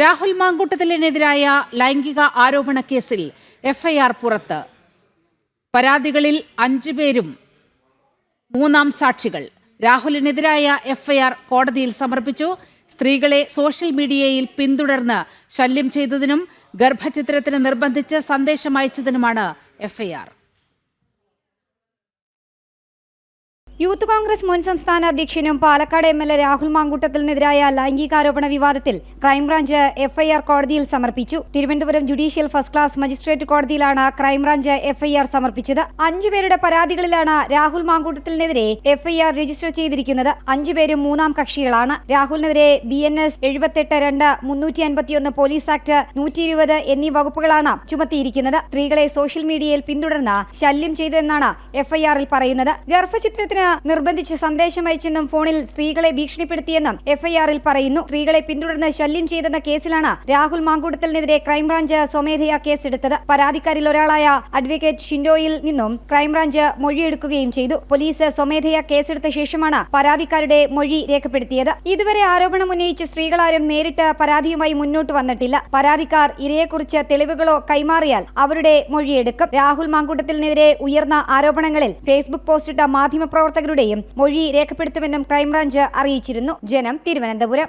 രാഹുൽ മാങ്കൂട്ടത്തിലിനെതിരായ ലൈംഗിക ആരോപണ കേസിൽ എഫ്ഐആർ പുറത്ത്. പരാതികളിൽ അഞ്ചു പേരും മൂന്നാം സാക്ഷികൾ. രാഹുലിനെതിരായ എഫ്ഐആർ കോടതിയിൽ സമർപ്പിച്ചു. സ്ത്രീകളെ സോഷ്യൽ മീഡിയയിൽ പിന്തുടർന്ന് ശല്യം ചെയ്തതിനും ഗർഭചിത്രത്തിന് നിർബന്ധിച്ച് സന്ദേശം അയച്ചതിനുമാണ് എഫ്ഐആർ. യൂത്ത് കോൺഗ്രസ് മുൻ സംസ്ഥാന അധ്യക്ഷനും Palakkad M L A Rahul മാങ്കൂട്ടത്തിനെതിരായ ലൈംഗികാരോപണ വിവാദത്തിൽ ക്രൈംബ്രാഞ്ച് എഫ്ഐആർ കോടതിയിൽ സമർപ്പിച്ചു. Thiruvananthapuram judicial first class magistrate കോടതിയിലാണ് ക്രൈംബ്രാഞ്ച് എഫ്ഐആർ സമർപ്പിച്ചത്. അഞ്ചുപേരുടെ പരാതികളിലാണ് രാഹുൽ മാങ്കൂട്ടത്തിനെതിരെ എഫ്ഐആർ രജിസ്റ്റർ ചെയ്തിരിക്കുന്നത്. അഞ്ചുപേരും മൂന്നാം കക്ഷികളാണ്. രാഹുലിനെതിരെ ബി എൻ എസ് എഴുപത്തെട്ട് രണ്ട് മുന്നൂറ്റി അൻപത്തിയൊന്ന് പോലീസ് ആക്ട് നൂറ്റി ഇരുപത് എന്നീ വകുപ്പുകളാണ് ചുമത്തിയിരിക്കുന്നത്. സ്ത്രീകളെ സോഷ്യൽ മീഡിയയിൽ പിന്തുടർന്ന് ശല്യം ചെയ്തെന്നാണ് എഫ്ഐആറിൽ പറയുന്നത്. ഗർഭചിത്രത്തിന് നിർബന്ധിച്ച് സന്ദേശം അയച്ചെന്നും ഫോണിൽ സ്ത്രീകളെ ഭീഷണിപ്പെടുത്തിയെന്നും എഫ്ഐആറിൽ പറയുന്നു. സ്ത്രീകളെ പിന്തുടർന്ന് ശല്യം ചെയ്തെന്ന കേസിലാണ് രാഹുൽ മാങ്കൂട്ടത്തിനെതിരെ ക്രൈംബ്രാഞ്ച് സ്വമേധയാ കേസെടുത്തത്. പരാതിക്കാരിൽ ഒരാളായ അഡ്വക്കേറ്റ് ഷിൻഡോയിൽ നിന്നും ക്രൈംബ്രാഞ്ച് മൊഴിയെടുക്കുകയും ചെയ്തു. പോലീസ് സ്വമേധയാ കേസെടുത്ത ശേഷമാണ് പരാതിക്കാരുടെ മൊഴി രേഖപ്പെടുത്തിയത്. ഇതുവരെ ആരോപണം ഉന്നയിച്ച് സ്ത്രീകളാരും നേരിട്ട് പരാതിയുമായി മുന്നോട്ട് വന്നിട്ടില്ല. പരാതിക്കാർ ഇരയെക്കുറിച്ച് തെളിവുകളോ കൈമാറിയാൽ അവരുടെ മൊഴിയെടുക്കും. രാഹുൽ മാങ്കൂട്ടത്തിനെതിരെ ഉയർന്ന ആരോപണങ്ങളിൽ ഫേസ്ബുക്ക് പോസ്റ്റിട്ട പ്രവർത്തകരുടെയും മൊഴി രേഖപ്പെടുത്തുമെന്നും ക്രൈംബ്രാഞ്ച് അറിയിച്ചിരുന്നു. ജനം തിരുവനന്തപുരം.